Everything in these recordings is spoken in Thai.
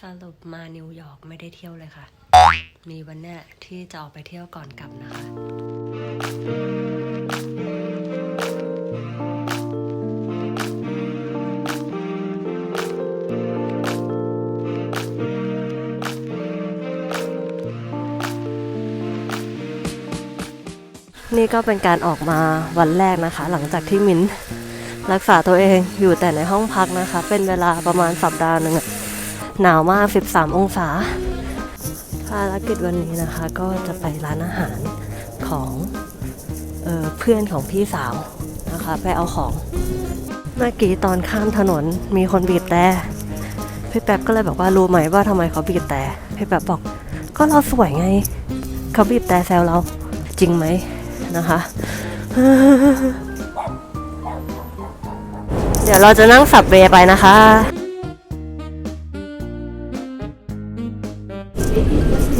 สรุปมานิวยอร์กไม่ได้เที่ยวเลยค่ะ มีวันเนี้ยที่จะออกไปเที่ยวก่อนกลับนะคะ นี่ก็เป็นการออกมาวันแรกนะคะ หลังจากที่มิ้นรักษาตัวเองอยู่แต่ในห้องพักนะคะ เป็นเวลาประมาณสัปดาห์หนึ่งอะ หนาวมาก 13 องศา ภารกิจวันนี้นะคะก็จะไปร้านอาหารของเออเพื่อนของพี่สาวนะคะไปเอาของ เมื่อกี้ตอนข้ามถนนมีคนบีบแต่พี่แป๊บก็เลยบอกว่ารู้ไหมว่าทำไมเขาบีบแต่พี่แป๊บบอกก็เราสวยไง เขาบีบแต่แซวเราจริงไหมนะคะเดี๋ยวเราจะนั่งสับเวย์ไปนะคะ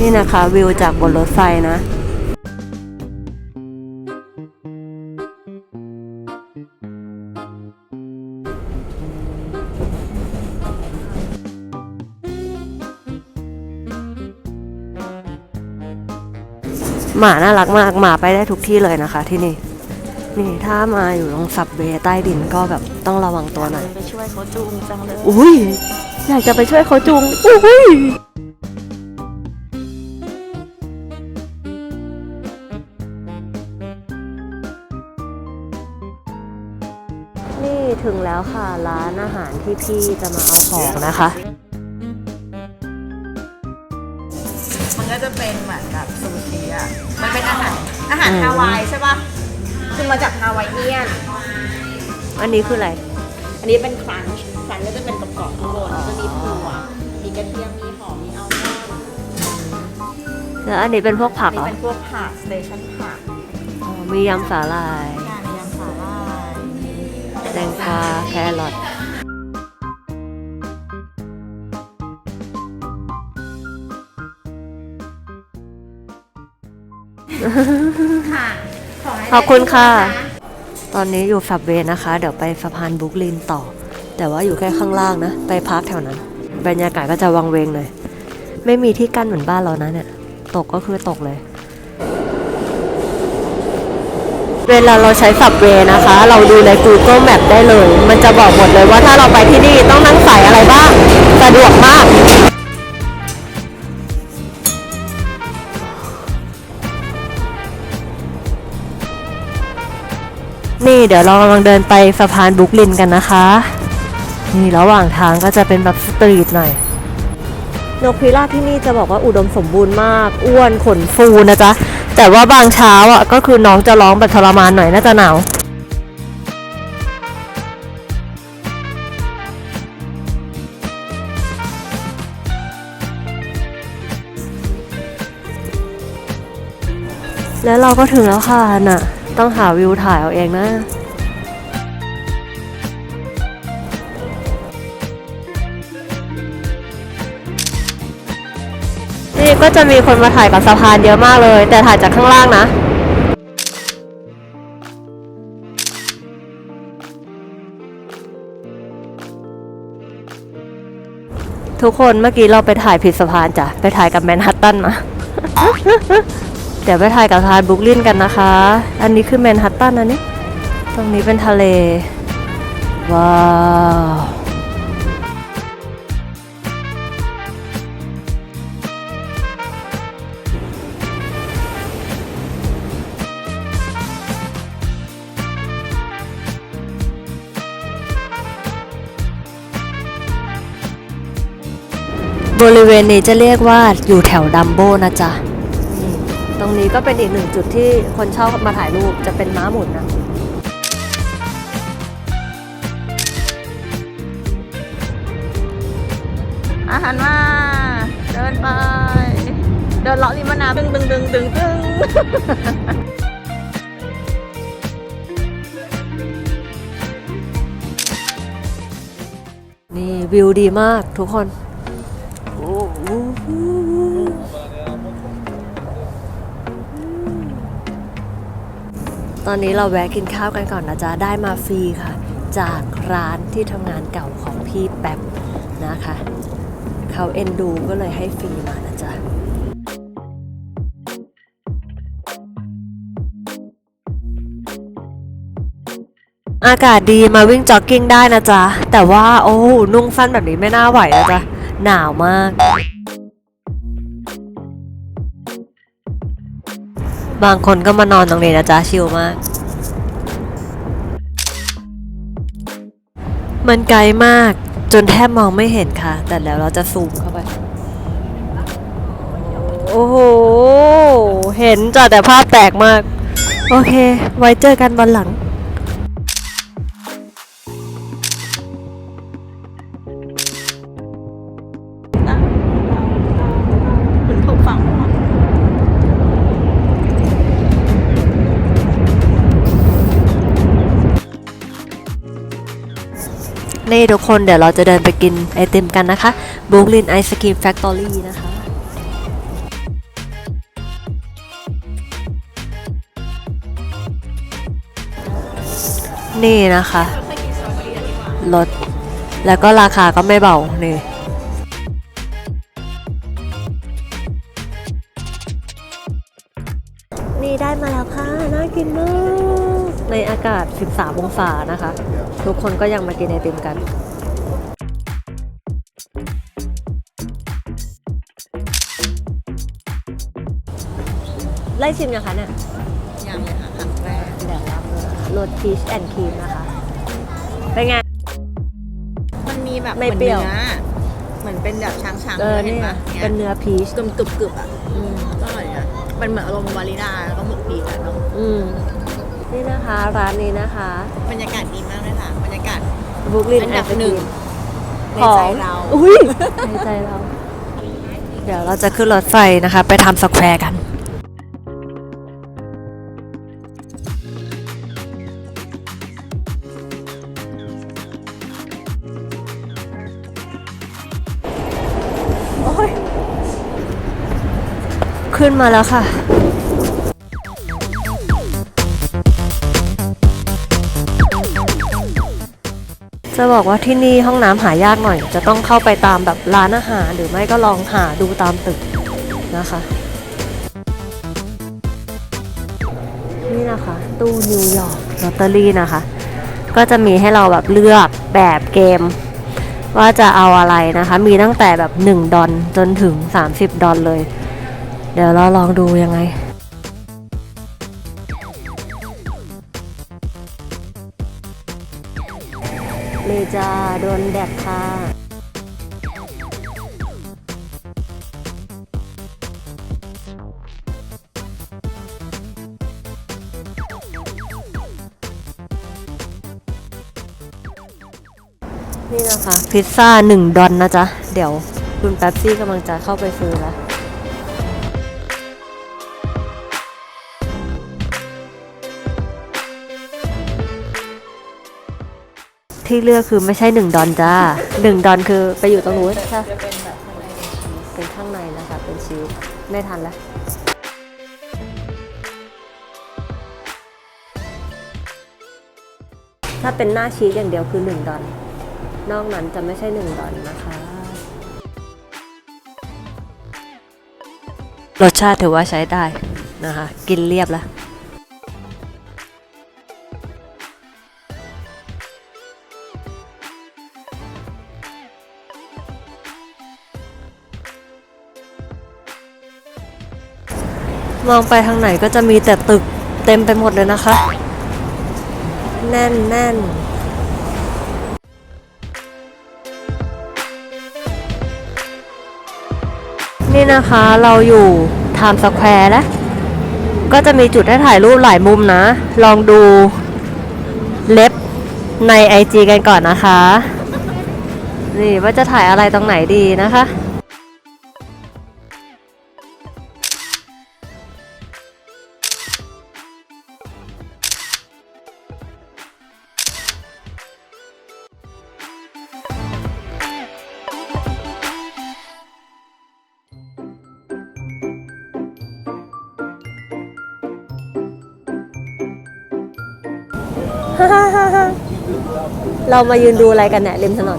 นี่นะคะวิวจากบนรถไฟนะหมาน่ารักมากหมาไปได้ทุกที่เลยนะคะที่นี่ นี่ถ้ามาอยู่ตรงสับเวย์ใต้ดินก็แบบต้องระวังตัวหน่อยไปช่วยเขาจูงจังเลยอุ้ยอยากจะไปช่วยเขาจุงอุ้ย แล้วค่ะร้านอาหารที่พี่จะมาเอาของนะคะ มันก็จะเป็นเหมือนแบบซูชิอะ มันเป็นอาหารอาหารอืมฮาวายใช่ปะคือมาจากฮาวายเอียน อันนี้คืออะไร อันนี้เป็นครันช์ครันช์ก็จะเป็นกรอบๆข้างบนจะมีถั่วมีกระเทียม มีหอม มีอัลมอนด์แล้วอันนี้เป็นพวกผักนี่เหรอเป็นพวกผักสเตชันผัก อ๋อมียำสาหร่าย ตงกวาแครอทค่ะขอให้ขอบคุณค่ะได้ทุกนตอนนี้อยู่สับเวย์นะคะ เดี๋ยวไปสะพานบรุกลินต่อ แต่ว่าอยู่แค่ข้างล่างนะ ไปพักแถวนั้น บรรยากาศก็จะวังเวงหน่อย ไม่มีที่กั้นเหมือนบ้านเรานะเนี่ย ตกก็คือตกเลย เวลาเราใช้สับเวนะคะ เราดูใน Google Map ได้เลย มันจะบอกหมดเลยว่าถ้าเราไปที่นี่ต้องนั่งสายอะไรบ้าง สะดวกมากนี่เดี๋ยวเรากำลังเดินไปสะพานบุกลินกันนะคะ นี่ระหว่างทางก็จะเป็นแบบสตรีทหน่อย นกพิราบที่นี่จะบอกว่าอุดมสมบูรณ์มาก อ้วนขนฟูนะจ๊ะ แต่ว่าบางเช้าอะก็คือน้องจะร้องแบบทรมานหน่อยน่าจะหนาวแล้วเราก็ถึงแล้วค่ะน่ะ ต้องหาวิวถ่ายเอาเองนะ ก็จะมีคนมาถ่ายกับสะพานเยอะมากเลย แต่ถ่ายจากข้างล่างนะทุกคนเมื่อกี้เราไปถ่ายผิดสะพานจ้ะ ไปถ่ายกับแมนฮัตตันมา เดี๋ยวไปถ่ายกับสะพานบุกลินกันนะคะ อันนี้คือแมนฮัตตันอันนี้ ตรงนี้เป็นทะเล ว้าว ริเวณนี้จะเรียกว่าอยู่แถวดัมโบนะจ๊ะนี่ตรงนี้ก็เป็นอีกหนึ่งจุดที่คนชอบมาถ่ายรูปจะเป็นม้าหมุนนะอาหารมาเดินไป เดินเลาะริมแม่น้ำดึงดึงดึงดึงดึงนี่วิวดีมากทุกคน ตอนนี้เราแวะกินข้าวกันก่อนนะจ๊ะ ได้มาฟรีค่ะ จากร้านที่ทำงานเก่าของพี่แป๊บนะคะ เขาเอ็นดูก็เลยให้ฟรีมานะจ๊ะอากาศดีมาวิ่งจ็อกกิ้งได้นะจ๊ะ แต่ว่าโอ้ นุ่งสั้นแบบนี้ไม่น่าไหวนะจ๊ะ หนาวมาก บางคนก็มานอนตรงนี้นะจ๊ะชิลมาก มันไกลมากจนแทบมองไม่เห็นค่ะ แต่แล้วเราจะซูมเข้าไป โอ้โห เห็นจ้ะแต่ภาพแตกมาก โอเค ไว้เจอกันวันหลัง ทุกคนเดี๋ยวเราจะเดินไปกินไอติมกันนะคะบูลินไอศครีมแฟคทอรี่นะคะนี่นะคะ รถ แล้วก็ราคาก็ไม่เบา นี่นี่ อากาศ 13 องศานะคะ ทุกคนก็ยังมากินไอติมกันไล่ชิมยังคะเนี่ยยังเลยค่ะครั้งแรกเดี๋ยวรับรสพีชแอนด์ครีมนะคะ เป็นไง มันมีแบบไม่เปรี้ยวหมือนนื้อเหมือนเป็นแบบช้างๆเออเห็นี่นไงปะเนี่ยเป็นเนื้อพีชกึมกรึบกรึบๆอะอืมก็อร่อยนะมันเหมือนอารมณ์วาลินาแล้วก็หมึกปีกอะเนาะอืม นี่นะคะร้านนี้นะคะบรรยากาศดีมากเลยค่ะบรรยากาศ บุกลินอันไอดับศคหรีนึ่งมในใจเราอุ้ยในใจเรา เดี๋ยวเราจะขึ้นรถไฟนะคะ ไปทำสแควร์กันโอ้ยขึ้นมาแล้วค่ะ จะบอกว่าที่นี่ห้องน้ำหายากหน่อย จะต้องเข้าไปตามแบบร้านอาหารหรือไม่ก็ลองหาดูตามตึกนะคะ นี่นะคะ ตู้นิวยอร์กลอตเตอรี่นะคะ ก็จะมีให้เราแบบเลือกแบบเกม ว่าจะเอาอะไรนะคะ มีตั้งแต่แบบ 1 ดอลจนถึง 30 ดอลเลย เดี๋ยวเราลองดูยังไง นี่จ้า โดนแดดค่ะนี่นะคะ พิซซ่าหนึ่งดอนนะจ๊ะ เดี๋ยวคุณแป๊บซี่กำลังจะเข้าไปซื้อแล้ว ที่เลือกคือไม่ใช่หนึ่งดอนจ้าหนึ่งดอนคือไปอยู่ตรงนู้นใช่เป็นข้างในนะคะเป็นชีสไม่ทันแล้วถ้าเป็นหน้าชีสอย่างเดียวคือหนึ่งดอน นอกนั้นจะไม่ใช่หนึ่งดอนนะคะ รสชาติถือว่าใช้ได้นะคะ กินเรียบแล้ว มองไปทางไหนก็จะมีแต่ตึกเต็มไปหมดเลยนะคะ แน่นแน่นนี่นะคะเราอยู่ไทม์สแควร์แล้วก็จะมีจุดให้ถ่ายรูปหลายมุมนะ ลองดูเล็บใน IG กันก่อนนะคะ นี่ว่าจะถ่ายอะไรตรงไหนดีนะคะ เรามายืนดูอะไรกันเนี่ยริมถนน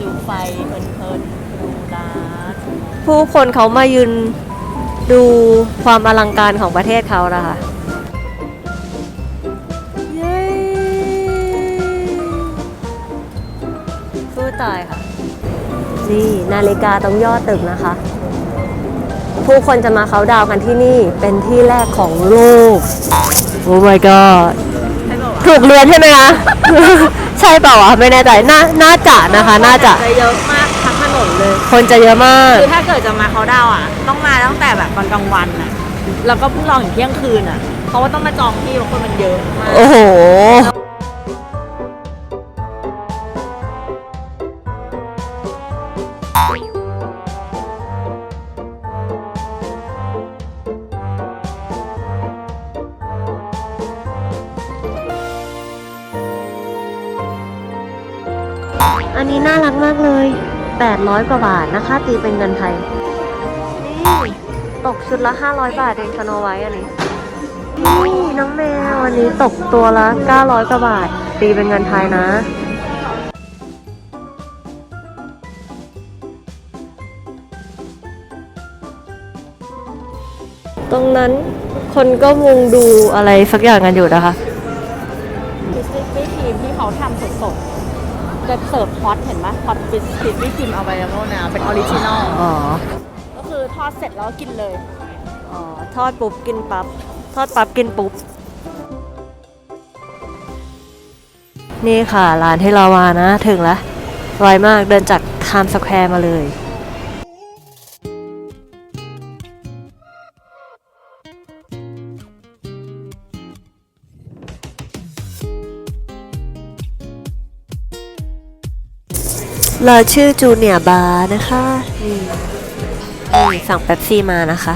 ดูไฟเพลินๆดูร้านผู้คนเขามายืนดูความอลังการของประเทศเขานะคะเย้สู้ตายค่ะ นี่นาฬิกาตรงยอดตึกนะคะ ผู้คนจะมาเขาน์ดาวน์กันที่นี่เป็นที่แรกของโลก โอ้ my god ใช่ป่าวะ ถูกเรียนใช่ไหมคะ ใช่เปล่าวะไม่แน่ใจน่าน่าจะนะคะ น่าจะจะเยอะมากทั้งถนนเลย คนจะเยอะมาก คือถ้าเกิดจะมาเขาดาวน์อะ ต้องมาตั้งแต่แบบตอนกลางวันอะ แล้วก็เพิ่งลองถึงเที่ยงคืนอะ เพราะว่าต้องมาจองที่เพราะคนมันเยอะมาก โอ้โห นี้น่ารักมากเลย 800 กว่าบาทนะคะ ตีเป็นเงินไทย นี่ตกชุดละ 500 บาทเองสโนไว้อันนี้ นี่น้องแมวอันนี้ตกตัวละ 900 กว่าบาท ตีเป็นเงินไทยนะตรงนั้นคนก็มุงดูอะไรสักอย่างกันอยู่นะคะทีมที่เขาทำสดๆ จะเสิร์ฟฮอตเห็นปะฮอตบิสกิตปี้ครีมเอาไปแล้วนะเป็นออริจินอลอ๋อ ก็คือทอดเสร็จแล้วก็กินเลย อ๋อ ทอดปุ๊บกินปั๊บ ทอดปั๊บกินปุ๊บ นี่ค่ะ ร้านที่เรามานะ ถึงแล้วไวมากเดินจากไทม์สแควร์มาเลย เราชื่อจูเนียบาร์นะคะนี่นี่สั่งเป๊ปซี่มานะคะ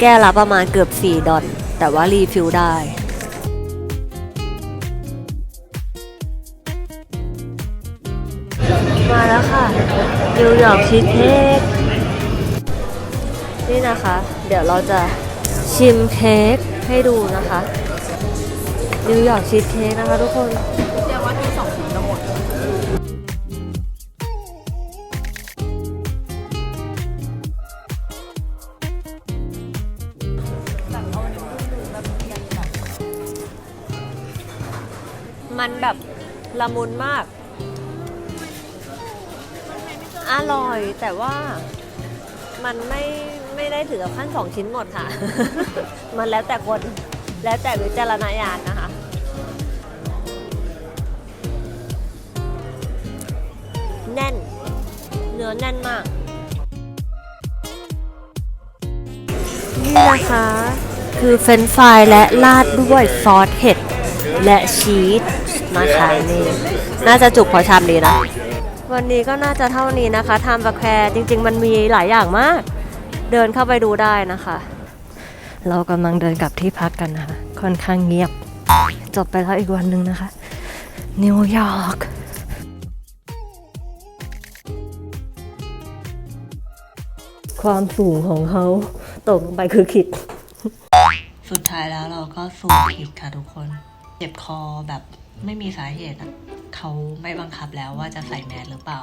แก้วละประมาณเกือบ 4 ดอลแต่ว่ารีฟิลได้ มาแล้วค่ะนิวยอร์กชีสเค้กนี่นะคะ เดี๋ยวเราจะชิมเค้กให้ดูนะคะนิวยอร์กชีสเค้กนะคะทุกคนเรียกว่ากิน มันแบบละมุนมาก อร่อยแต่ว่ามันไม่ไม่ได้ถึงกับขั้นสองชิ้นหมดค่ะ มันแล้วแต่คน แล้วแต่วิจารณญาณนะคะ แน่น เนื้อแน่นมาก นี่นะคะ คือเฟรนช์ฟรายและราดด้วยซอสเห็ด และชีส นะคะนี่ น่าจะจุกพอชามดีนะวันนี้ก็น่าจะเท่านี้นะคะทำสแควร์จริง ๆ มันมีหลายอย่างมาก เดินเข้าไปดูได้นะคะ เรากำลังเดินกลับที่พักกันนะคะ ค่อนข้างเงียบ จบไปแล้วอีกวันหนึ่งนะคะ นิวยอร์กความสูงของเขาตกลงไปคือขิด สุดท้ายแล้วเราก็สูงผิดค่ะทุกคน เจ็บคอแบบ ไม่มีสาเหตุเขาไม่บังคับแล้วว่าจะใส่แมสหรือเปล่า